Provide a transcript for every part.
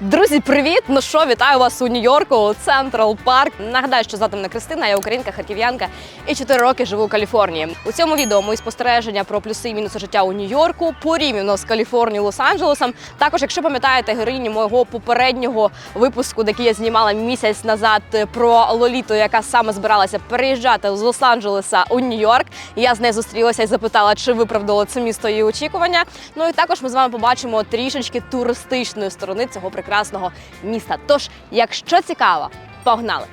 Друзі, привіт! Ну що, вітаю вас у Нью-Йорку, у Централ Парк. Нагадаю, що звати мене Кристина, я українка, харків'янка і 4 роки живу у Каліфорнії. У цьому відео мої спостереження про плюси і мінуси життя у Нью-Йорку порівняно з Каліфорнією, Лос-Анджелесом. Також, якщо пам'ятаєте героїні мого попереднього випуску, який я знімала місяць назад про Лоліту, яка саме збиралася переїжджати з Лос-Анджелеса у Нью-Йорк. Я з нею зустрілася і запитала, чи виправдало це місто її очікування. Ну і також ми з вами побачимо трішечки туристичної сторони цього прекрасного міста. Тож, якщо цікаво, погнали!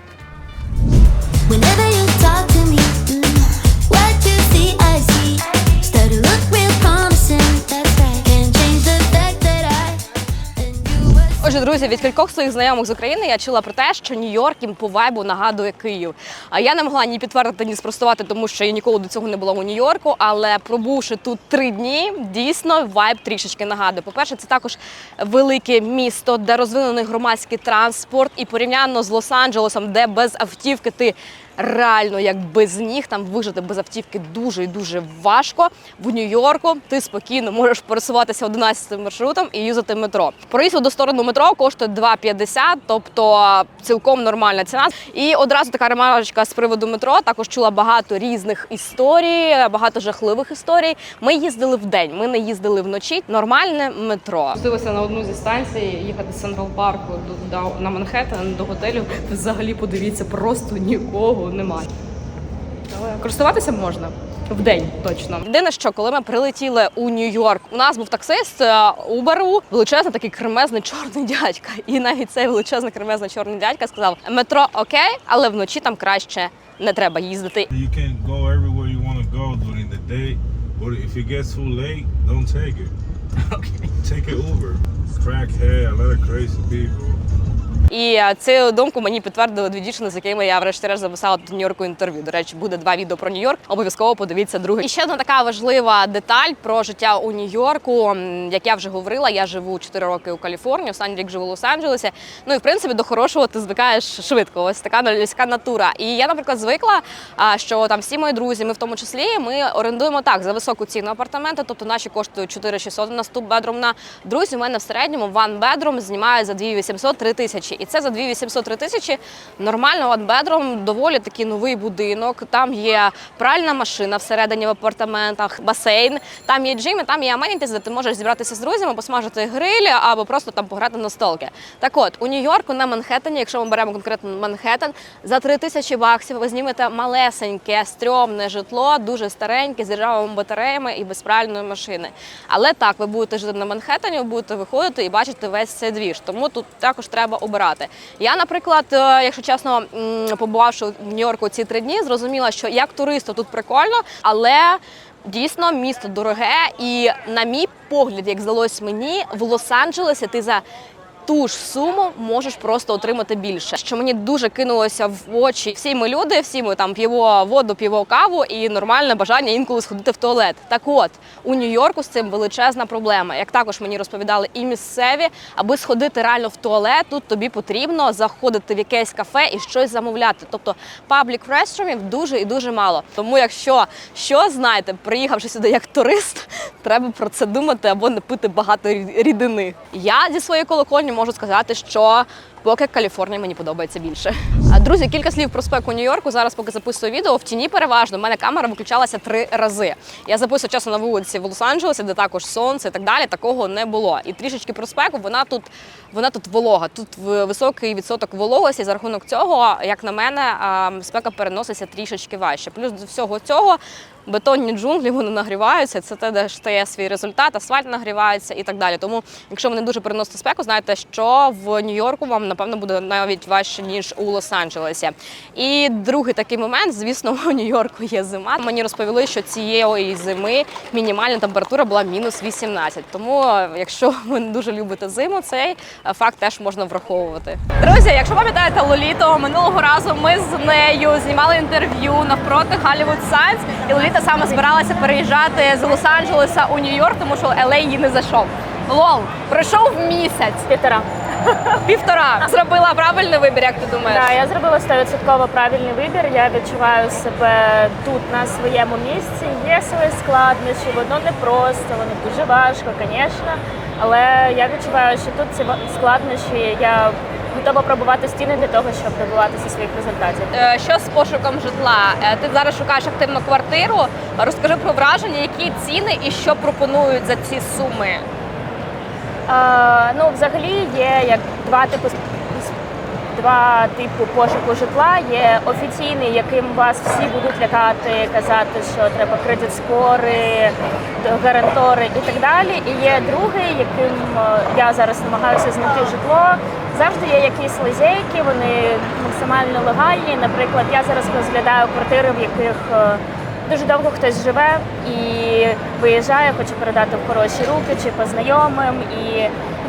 Отже, друзі, від кількох своїх знайомих з України я чула про те, що Нью-Йорк їм по вайбу нагадує Київ. А я не могла ні підтвердити, ні спростувати, тому що я ніколи до цього не була у Нью-Йорку. Але пробувши тут три дні, дійсно вайб трішечки нагадує. По-перше, це також велике місто, де розвинений громадський транспорт, і порівняно з Лос-Анджелесом, де без автівки ти. Реально, як без ніг, там вижити без автівки дуже і дуже важко. В Нью-Йорку ти спокійно можеш пересуватися 11 маршрутом і юзати метро. Проїзд до сторону метро коштує 2,50, тобто цілком нормальна ціна. І одразу така ремарочка з приводу метро. Також чула багато різних історій, багато жахливих історій. Ми їздили в день, ми не їздили вночі. Нормальне метро. Спустилася на одну зі станцій, їхати з Централ Парку до, до на Манхеттен до готелю. Взагалі подивіться, просто нікого немає. Але користуватися можна. В день точно. Єдине, що коли ми прилетіли у Нью-Йорк, у нас був таксист е, Уберу, величезний такий кремезний чорний дядька. І навіть цей величезний кремезний чорний дядька сказав: метро окей, але вночі там краще не треба їздити. You can go everywhere you want to go during the day, but if it gets too late, don't take it. Uber. Crackhead, a lot of crazy people. І е, цю думку мені підтвердили дві дівчини, з якими я врешті-решт записала до Нью-Йорку інтерв'ю. До речі, буде два відео про Нью-Йорк. Обов'язково подивіться друге. І ще одна така важлива деталь про життя у Нью-Йорку. Як я вже говорила, я живу 4 роки у Каліфорнії, останній рік живу в Лос-Анджелесі. Ну і в принципі до хорошого ти звикаєш швидко. Ось така людська натура. І я, наприклад, звикла, що там всі мої друзі, ми в тому числі, ми орендуємо так за високу ціну апартаменти. Тобто наші коштують 4600 на ступ бедрумна. Друзі, у мене в середньому ван бедрум знімають за 2800 3 тисячі. І це за 2800 3 тисячі нормально ван бедрум, доволі такий новий будинок. Там є пральна машина всередині в апартаментах, басейн, там є джим, і там є аменітіс, де ти можеш зібратися з друзями, посмажити грилі або просто там пограти на столки. Так от, у Нью-Йорку на Манхеттені, якщо ми беремо конкретно Манхеттен, за 3 тисячі баксів ви знімете малесеньке, стрьомне житло, дуже стареньке, з ржавими батареями і без пральної машини. Але так, ви будете жити на Манхеттені, ви будете виходити і бачити весь цей двіж. Тому тут також треба обирати. Я, наприклад, е, якщо чесно, побувавши в Нью-Йорку ці три дні, зрозуміла, що як туристу тут прикольно, але. Дійсно, місто дороге, і на мій погляд, як здалось мені, в Лос-Анджелесі ти за ту ж суму можеш просто отримати більше. Що мені дуже кинулося в очі. Всі ми люди, всі ми там п'ємо воду, п'ємо каву і нормальне бажання інколи сходити в туалет. Так от у Нью-Йорку з цим величезна проблема. Як також мені розповідали і місцеві, аби сходити реально в туалет, тут тобі потрібно заходити в якесь кафе і щось замовляти. Тобто паблік реструмів дуже і дуже мало. Тому, якщо що знаєте, приїхавши сюди як турист, треба про це думати або не пити багато рідини. Я зі своєї колокольні можу сказати, що поки Каліфорнія мені подобається більше. Друзі, кілька слів про спеку Нью-Йорку. Зараз, поки записую відео, в тіні переважно. У мене камера виключалася три рази. Я записую часу на вулиці в Лос-Анджелесі, де також сонце і так далі. Такого не було. І трішечки про спеку, вона тут, вона тут волога. Тут в- високий відсоток вологості. За рахунок цього, як на мене, спека переноситься трішечки важче. Плюс до всього цього. Бетонні джунглі вони нагріваються. Це те, де стає свій результат, асфальт нагрівається і так далі. Тому, якщо ви не дуже переносите спеку, знайте, що в Нью-Йорку вам напевно буде навіть важче ніж у Лос-Анджелесі. І другий такий момент, звісно, у Нью-Йорку є зима. Мені розповіли, що цієї зими мінімальна температура була мінус 18. Тому, е, якщо ви не дуже любите зиму, цей е, факт теж можна враховувати. Друзі, якщо пам'ятаєте Лоліто, минулого разу ми з нею знімали інтерв'ю навпроти Hollywood Signs, і Лоліта саме збиралася переїжджати з Лос-Анджелеса у Нью-Йорк, тому що LA їй не зайшов. Лол, пройшов місяць. Півтора. Півтора. Зробила правильний вибір, як ти думаєш? Так, я зробила 100% правильний вибір. Я відчуваю себе тут на своєму місці. Є свої складнощі, воно не просто, воно дуже важко, звісно. Але я відчуваю, що тут ці складнощі я готова пробувати стіни для того, щоб добиватися своїх результатів. Е, Що з пошуком житла? Е, Ти зараз шукаєш активну квартиру. Розкажи про враження, які ціни і що пропонують за ці суми. Е, ну, взагалі є як два типи два типи пошуку житла. Є офіційний, яким вас всі будуть лякати, казати, що треба кредит скори, гарантори і так далі. І є другий, яким е, я зараз намагаюся знайти житло. Завжди є якісь лазейки, вони максимально легальні. Наприклад, я зараз розглядаю квартири, в яких е, Дуже довго хтось живе і виїжджає, хоче передати в хороші руки чи по знайомим. І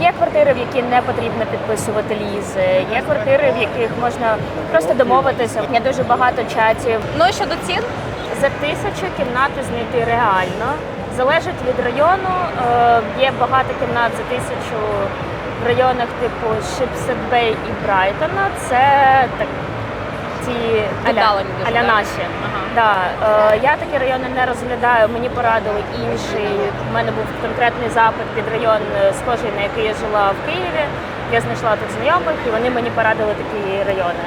є квартири, в які не потрібно підписувати лізи, є квартири, в яких можна просто домовитися. Є дуже багато чатів. Ну і щодо цін, За тисячу кімнати знайти реально. Залежить від району. Е, Є багато кімнат за тисячу в районах типу Шипсет Бей і Брайтона. Це так ті аля, аля наші. Ага. Да, е, я такі райони не розглядаю. Мені порадили інший. У мене був конкретний запит під район, е, схожий на який я жила в Києві. Я знайшла тут знайомих, і вони мені порадили такі райони.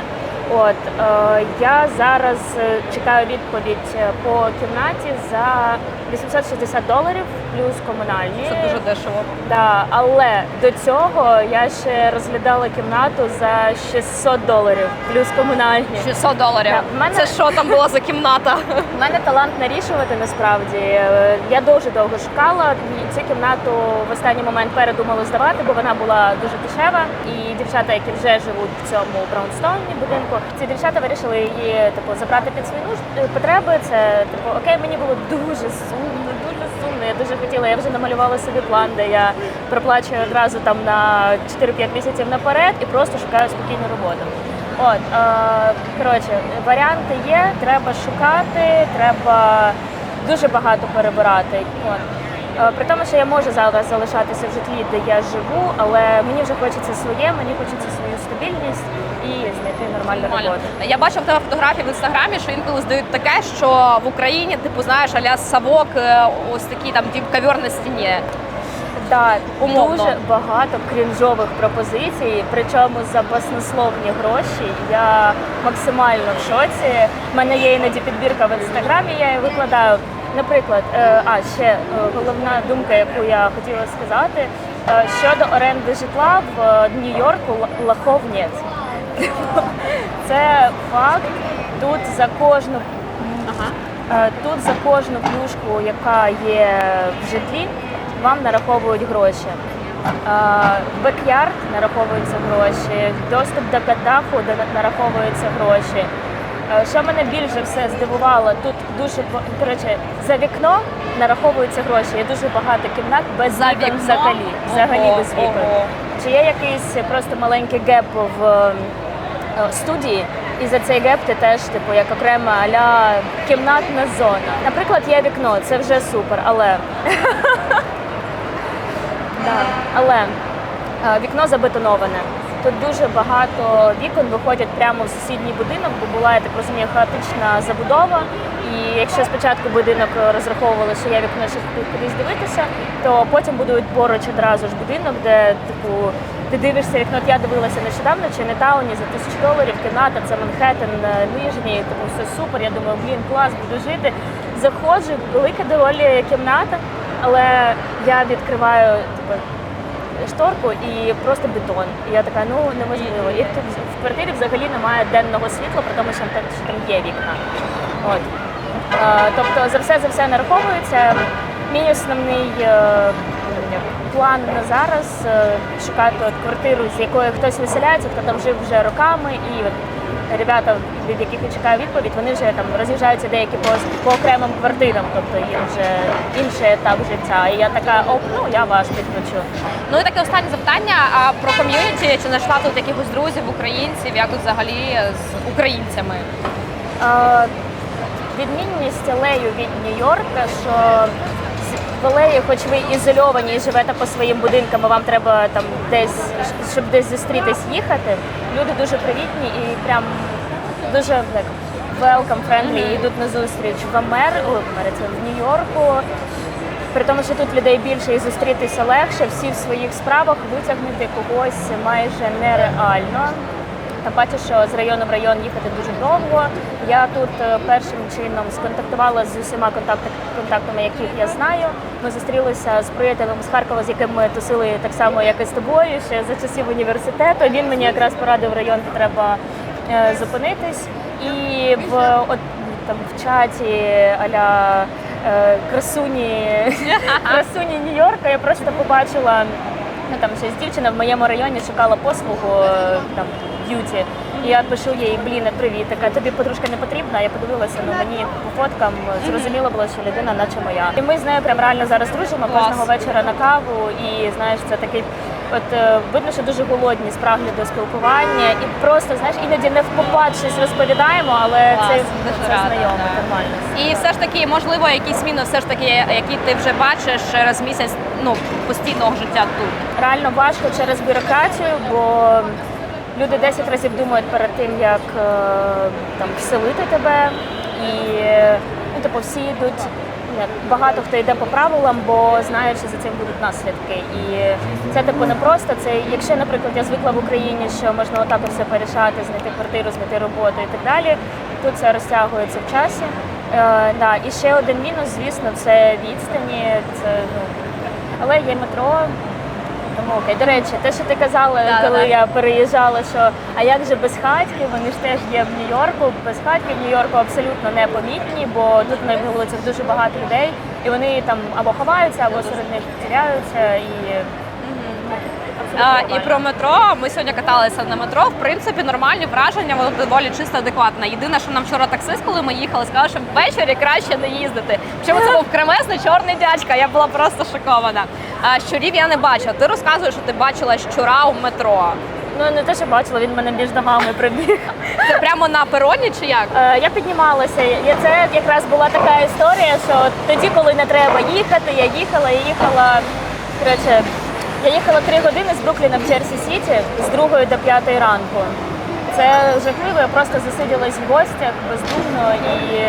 От е, я зараз е, чекаю відповідь е, по кімнаті за 860 доларів плюс комунальні. це дуже дешево. Да, але до цього я ще розглядала кімнату за 600 доларів плюс комунальні. 600 доларів. Так, в мене- Це що там була за кімната? У мене талант нарішувати насправді. Е, Я дуже довго шукала. Цю кімнату в останній момент передумала здавати, бо вона була дуже дешева. І дівчата, які вже живуть в цьому браунстоуні будинку, ці дівчата вирішили її типу забрати під свої нуж- е, потреби. Це типу окей, мені було дуже. Я дуже хотіла. Я вже намалювала собі план, де я проплачую одразу там на 4-5 місяців наперед і просто шукаю спокійну роботу. От, е, коротше, варіанти є, треба шукати, треба дуже багато перебирати. От. Е, При тому, що я можу зараз залишатися в житлі, де я живу, але мені вже хочеться своє, мені хочеться свою стабільність і знайти нормальну Нормально. роботу. Я бачила в тебе фотографії в інстаграмі, що інколи здають таке, що в Україні, типу, знаєш, аля совок, е, ось такий там тип ковер на стіні. Так, Умовно. дуже багато крінжових пропозицій, причому за баснословні гроші. Я максимально в шоці. У мене є іноді підбірка в інстаграмі, я її викладаю. Наприклад, е, а ще е, головна думка, яку я хотіла сказати, е, щодо оренди житла в е, Нью-Йорку л- лохов нет. Це факт. Тут за кожну Е, Тут за кожну плюшку, яка є в житлі, вам нараховують гроші. Бекярд нараховуються гроші, доступ до де нараховуються гроші. Е, Що мене більше все здивувало, тут дуже коротше, за вікно нараховуються гроші. Є дуже багато кімнат без За вікон вікно? взагалі. Взагалі Ого, без вікон. ого. Чи є якийсь просто маленький геп в е, студії, і за цей геп ти теж, типу, як окрема аля кімнатна зона. Наприклад, є вікно, це вже супер, але але е, вікно забетоноване. Тут дуже багато вікон виходять прямо в сусідній будинок, бо була, я так розумію, хаотична забудова. І якщо спочатку будинок розраховували, що є вікно, щоб кудись дивитися, то потім будують поруч одразу ж будинок, де типу ти дивишся вікно. От я дивилася нещодавно чи не тауні за тисячу доларів, кімната, це Манхеттен, е, нижній, типу все супер. Я думаю, блін, клас, буду жити. Заходжу, велика доволі кімната, але я відкриваю типу, шторку і просто бетон. І я така, ну неможливо. І тут в квартирі взагалі немає денного світла, при тому, що там, що там є вікна. От. Е, тобто за все за все нараховується. Мій основний е, план на зараз е, шукати от квартиру, з якої хтось виселяється, хто там жив вже роками, і от ребята, від яких я чекаю відповідь, вони вже там роз'їжджаються деякі по, по окремим квартирам, тобто їм вже інший етап життя. І я така, оп, ну я вас підключу. Ну і таке останнє запитання а про ком'юніті. Чи знайшла тут якихось друзів, українців, як тут взагалі з українцями? Е, Відмінність алею від Нью-Йорка, що в алеї, хоч ви ізольовані і живете по своїм будинкам, а вам треба там десь, щоб десь зустрітись їхати. Люди дуже привітні і прям дуже так, welcome friendly, і йдуть на зустріч в Амер, ой, в Америці, в Нью-Йорку. При тому, що тут людей більше і зустрітися легше, всі в своїх справах витягнути когось майже нереально. Тим паче, що з району в район їхати дуже довго. Я тут е, першим чином сконтактувала з усіма контактами, яких я знаю. Ми зустрілися з приятелем з Харкова, з яким ми тусили так само, як і з тобою, ще за часів університету. Він мені якраз порадив район, де треба е, зупинитись. І в от там в чаті аля е, красуні, красуні Нью-Йорка я просто побачила. Ну там щось дівчина в моєму районі шукала послугу е, там б'юті. І я пишу їй, блін, привіт, така тобі подружка не потрібна. Я подивилася, ну мені по фоткам зрозуміло було, що людина, наче моя. І ми з нею прям реально зараз дружимо кожного вечора на каву. І знаєш, це такий. От е, видно, що дуже голодні справді до спілкування, і просто знаєш, іноді не в попад щось розповідаємо, але Клас, це, дуже це рада, знайомо так. нормально. І все ж таки, можливо, якісь зміни, все ж таки, які ти вже бачиш через місяць ну, постійного життя тут. реально важко через бюрократію, бо люди 10 разів думають перед тим, як е, там вселити тебе, і ну, типу, всі йдуть. Як, Багато хто йде по правилам, бо знає, що за цим будуть наслідки. І це типу не просто. Це якщо, наприклад, я звикла в Україні, що можна отак все порішати, знайти квартиру, знайти роботу і так далі. Тут це розтягується в часі. Е, да. І ще один мінус, звісно, це відстані. Це ну але є метро. Тому окей. До речі, те, що ти казала, Да, коли да. я переїжджала, що а як же безхатьки, вони ж теж є в Нью-Йорку. Безхатьки в Нью-Йорку абсолютно непомітні, бо тут на вулицях дуже багато людей, і вони там або ховаються, або серед них теряються і. А, і про метро. Ми сьогодні каталися на метро. В принципі, нормальні враження, воно доволі чисто адекватне. Єдине, що нам вчора таксист, коли ми їхали, сказав, що ввечері краще не їздити. Чому це був кремезний чорний дядька? Я була просто шокована. А щурів я не бачила. Ти розказуєш, що ти бачила щура у метро. Ну не те, що бачила, він мене між ногами прибіг. Це прямо на пероні чи як? Е, Я піднімалася. Я це якраз була така історія, що тоді, коли не треба їхати, я їхала, я їхала. Коротше, я їхала три години з Брукліна в Джерсі Сіті з другої до п'ятої ранку. Це жахливо, я просто засиділась в гостях бездумно і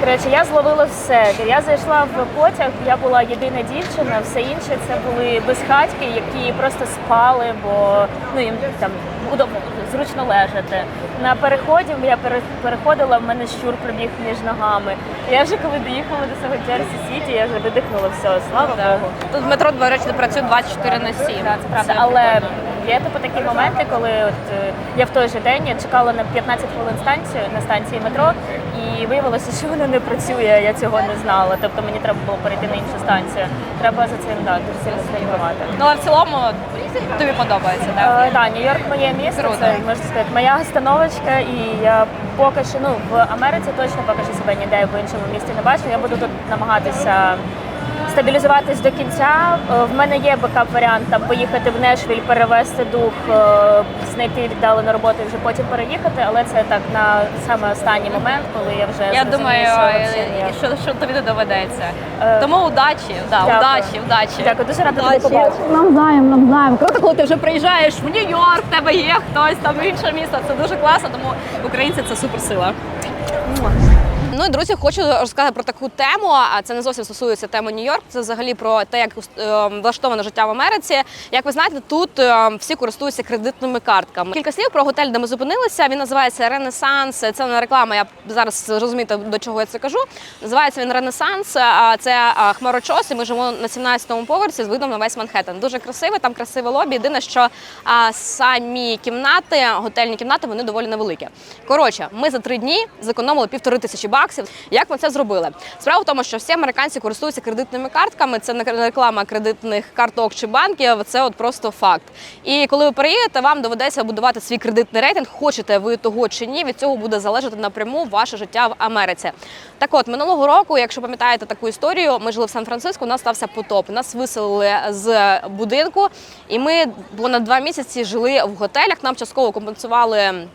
коротше, я зловила все. Я зайшла в потяг, я була єдина дівчина, все інше це були безхатьки, які просто спали, бо ну їм там удобно зручно лежати. На переході я переходила, в мене щур пробіг між ногами. Я вже коли доїхала до свого Джерсі Сіті, я вже видихнула все, слава Богу. Тут метро, до речі, працює 24 на 7. Так, це правда. Але є типу такі моменти, коли от е, я в той же день я чекала на 15 хвилин станцію на станції метро, і виявилося, що вона не працює. Я цього не знала. Тобто мені треба було перейти на іншу станцію. Треба за цим да, дуже сильно слідкувати. Ну але в цілому тобі подобається, так? Е, Да, Нью-Йорк моє місто, Круто. це можна сказати, моя становочка, і я поки що ну в Америці точно поки що себе ніде в іншому місті не бачу. Я буду тут намагатися стабілізуватись до кінця. Е, В мене є бекап варіант там поїхати в Нешвіль, перевести дух, е, знайти віддалену роботу і вже потім переїхати, але це так на саме останній момент, коли я вже Я думаю, що е, що, що тобі не доведеться. Тому удачі, да, дякую. удачі, удачі. Дякую, дуже рада тебе побачити. Навзаєм, навзаєм. Круто, коли ти вже приїжджаєш в Нью-Йорк, в тебе є хтось там в інше місто. Це дуже класно, тому українці це суперсила. Ну і друзі, хочу розказати про таку тему. А це не зовсім стосується теми Нью-Йорк. Це взагалі про те, як е, влаштоване життя в Америці. Як ви знаєте, тут е, всі користуються кредитними картками. Кілька слів про готель, де ми зупинилися. Він називається Ренесанс. Це не реклама. Я зараз зрозумієте, до чого я це кажу. Називається він Ренесанс. А Це хмарочос, і ми живемо на 17-му поверсі з видом на весь Манхеттен. Дуже красиве, там красиве лобі. Єдине, що самі кімнати, готельні кімнати, вони доволі невеликі. Коротше, ми за три дні зекономили півтори тисячі баксів. Як ми це зробили? Справа в тому, що всі американці користуються кредитними картками. Це не реклама кредитних карток чи банків. Це от просто факт. І коли ви переїдете, вам доведеться будувати свій кредитний рейтинг. Хочете ви того чи ні, від цього буде залежати напряму ваше життя в Америці. Так от минулого року, якщо пам'ятаєте таку історію, ми жили в Сан-Франциско. У нас стався потоп. Нас виселили з будинку, і ми понад два місяці жили в готелях. Нам частково компенсували.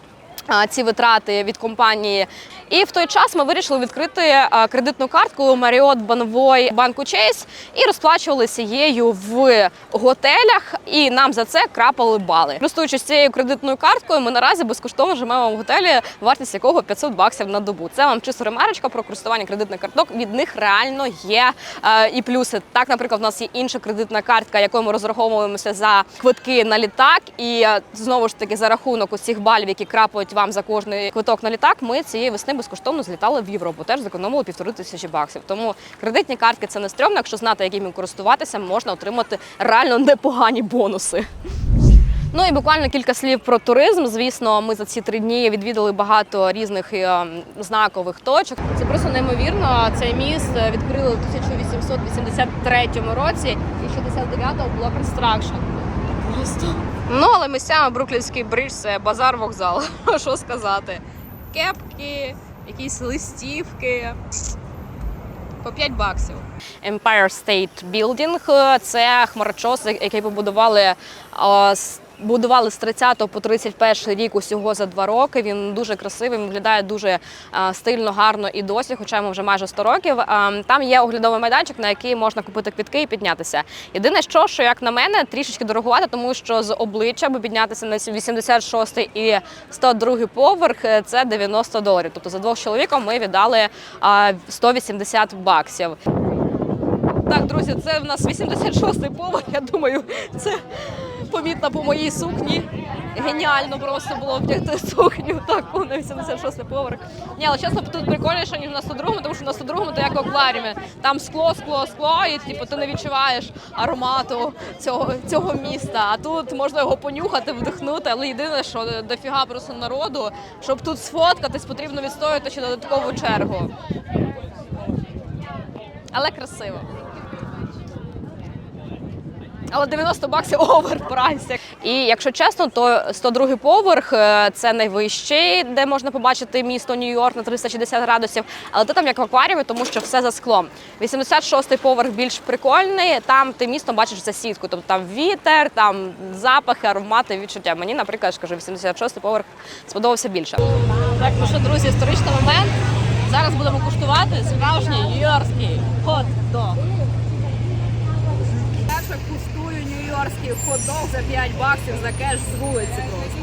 Ці витрати від компанії. І в той час ми вирішили відкрити кредитну картку Marriott Bonvoy банку Chase і розплачувалися її в готелях, і нам за це крапали бали. Користуючись цією кредитною карткою, ми наразі безкоштовно живемо в готелі, вартість якого 500 баксів на добу. Це вам чисто ремарочка про користування кредитних карток. Від них реально є і плюси. Так, наприклад, в нас є інша кредитна картка, якою ми розраховуємося за квитки на літак, і знову ж таки за рахунок усіх балів, які крапають вам за кожний квиток на літак. Ми цієї весни безкоштовно злітали в Європу. Теж зекономили півтори тисячі баксів. Тому кредитні картки це не стрьомно. Якщо знати, якими користуватися, можна отримати реально непогані бонуси. Ну і буквально кілька слів про туризм. Звісно, ми за ці три дні відвідали багато різних е, знакових точок. Це просто неймовірно. Цей міст відкрили в 1883 році, і 69-го було констракшн. Просто. Ну, але місцями Бруклінський бридж це базар вокзал. Що сказати? Кепки, якісь листівки. По 5 баксів. Empire State Building – це хмарочос, який побудували з- Будували з 30 по 31 рік усього за два роки. Він дуже красивий, він виглядає дуже стильно, гарно і досі, хоча йому вже майже 100 років. Там є оглядовий майданчик, на який можна купити квітки і піднятися. Єдине, що, що як на мене, трішечки дорогувати, тому що з обличчя, аби піднятися на 86 і 102 поверх, е, це 90 доларів. Тобто за двох чоловіком ми віддали а, 180 баксів. Так, друзі, це в нас 86-й поверх. Я думаю, це помітно по моїй сукні. Геніально просто було вдягти сукню таку на 86-й поверх. Ні, але чесно, тут прикольніше, ніж на 102-му, тому що на 102-му то як акваріумі. Там скло, скло, скло, і типу, ти не відчуваєш аромату цього, цього міста. А тут можна його понюхати, вдихнути, але єдине, що дофіга просто народу, щоб тут сфоткатись, потрібно відстояти ще додаткову чергу. Але красиво. Але 90 баксів оверпрайс. І якщо чесно, то 102 поверх е, це найвищий, де можна побачити місто Нью-Йорк на 360 градусів. Але ти там як в акваріумі, тому що все за склом. 86-й поверх більш прикольний. Там ти місто бачиш за сітку. Тобто там вітер, там запахи, аромати, відчуття. Мені, наприклад, я кажу, 86-й поверх сподобався більше. Так, ну що, друзі, історичний момент. Зараз будемо куштувати справжній нью-йоркський хот-дог. Перше куштую нью-йоркський хот-дог за 5 баксів за кеш з вулиці просто.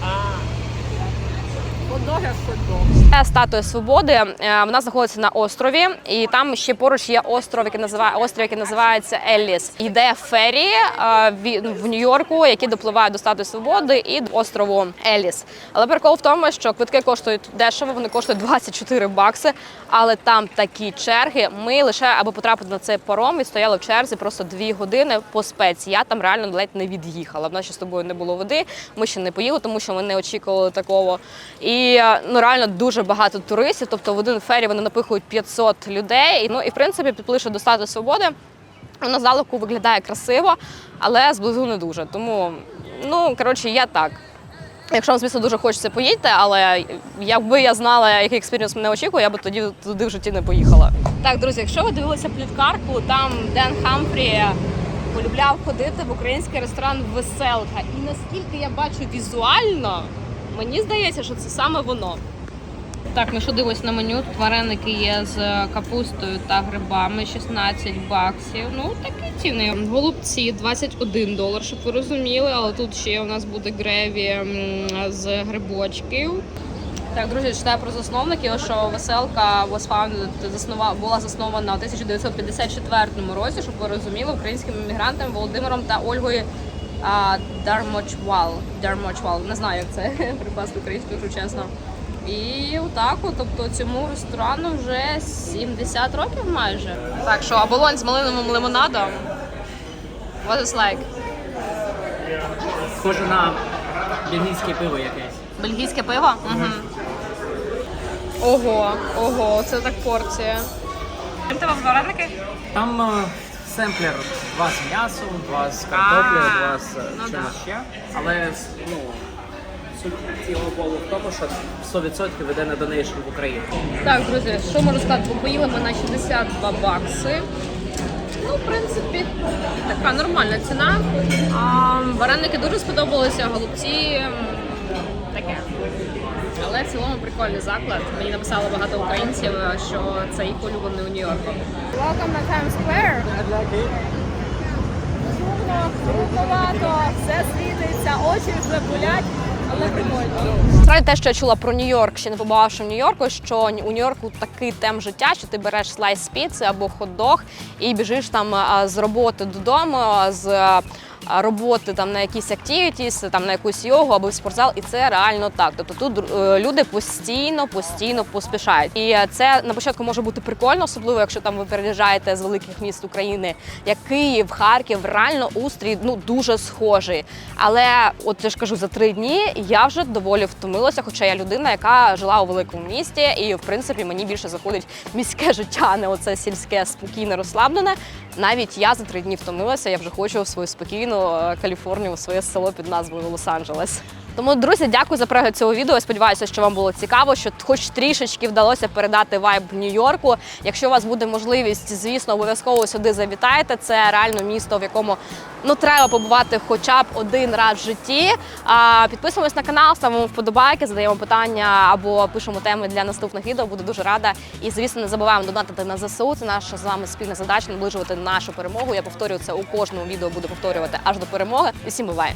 Хот-дог як хот-дог. Це статуя свободи. Е, Вона знаходиться на острові, і там ще поруч є остров, який називає острів, який називається Елліс. Йде ферії е, в Нью-Йорку, які допливають до статуї свободи і до острову Елліс. Але прикол в тому, що квитки коштують дешево, вони коштують 24 бакси. Але там такі черги. Ми лише аби потрапити на цей паром, відстояли в черзі просто дві години по спеці. Я там реально ледь не від'їхала. В нас ще з тобою не було води. Ми ще не поїли, тому що ми не очікували такого. І е, ну реально дуже багато туристів. Тобто в один фері вони напихують 500 людей. Ну і в принципі, підплише до статуї свободи. Вона здалеку виглядає красиво, але зблизу не дуже. Тому, ну коротше, я так. Якщо вам, звісно, дуже хочеться поїдьте, але якби я знала, який експірієнс мене очікує, я б тоді туди в житті не поїхала. Так, друзі, якщо ви дивилися пліткарку, там Ден Хамфрі полюбляв ходити в український ресторан Веселка. І наскільки я бачу візуально, мені здається, що це саме воно. Так, ми що дивимось на меню? Тут вареники є з капустою та грибами, 16 баксів. Ну, такі ціни. Голубці 21 долар, щоб ви розуміли, але тут ще у нас буде греві з грибочків. Так, друзі, читаю про засновників, що веселка was founded, заснова, була заснована у 1954 році, щоб ви розуміли, українськими іммігрантами Володимиром та Ольгою Дармочвал. Дармочвал. Не знаю, як це прикласти українською, якщо чесно. І отак, от, тобто цьому ресторану вже 70 років майже. Так що оболонь з малиновим лимонадом. What is like? Схоже на бельгійське пиво якесь. Бельгійське пиво? Угу. Ого, ого, це так порція. Чим тебе вареники? Там е, семплер два з м'ясом, два з картоплею, А, два з е, ну чимось да. ще. Але ну, суть цього болу в тому, що 100% веде на донейшн в Україну. Так, друзі, що можу сказати? Бо поїли ми на 62 бакси. Ну, в принципі, така нормальна ціна. А, вареники дуже сподобалися, голубці м, таке. Але в цілому прикольний заклад. Мені написало багато українців, що це їх улюблений у Нью-Йорку. Welcome на Times Square. Шумно, крутновато, все світиться, очі вже болять, але прикольно. Насправді те, що я чула про Нью-Йорк, ще не побувавши в Нью-Йорку, що у Нью-Йорку такий темп життя, що ти береш слайс піци або хот-дог і біжиш там з роботи додому, з роботи там на якісь активітіс, там на якусь йогу або в спортзал, і це реально так. Тобто тут е, люди постійно, постійно поспішають. І е, це на початку може бути прикольно, особливо якщо там ви переїжджаєте з великих міст України, як Київ, Харків, реально устрій ну дуже схожий. Але от я ж кажу, за три дні я вже доволі втомилася, хоча я людина, яка жила у великому місті, і в принципі мені більше заходить міське життя, не оце сільське, спокійне, розслаблене. Навіть я за три дні втомилася. Я вже хочу в свою спокійну е, Каліфорнію, в своє село під назвою Лос-Анджелес. Тому, друзі, дякую за перегляд цього відео. Сподіваюся, що вам було цікаво, що хоч трішечки вдалося передати вайб Нью-Йорку. Якщо у вас буде можливість, звісно, обов'язково сюди завітайте. Це реально місто, в якому ну треба побувати хоча б один раз в житті. А підписуємось на канал, ставимо вподобайки, задаємо питання або пишемо теми для наступних відео. Буду дуже рада. І звісно, не забуваємо донатити на ЗСУ. Це наша з вами спільна задача наближувати нашу перемогу. Я повторюю це у кожному відео. Буду повторювати аж до перемоги. І всім буває!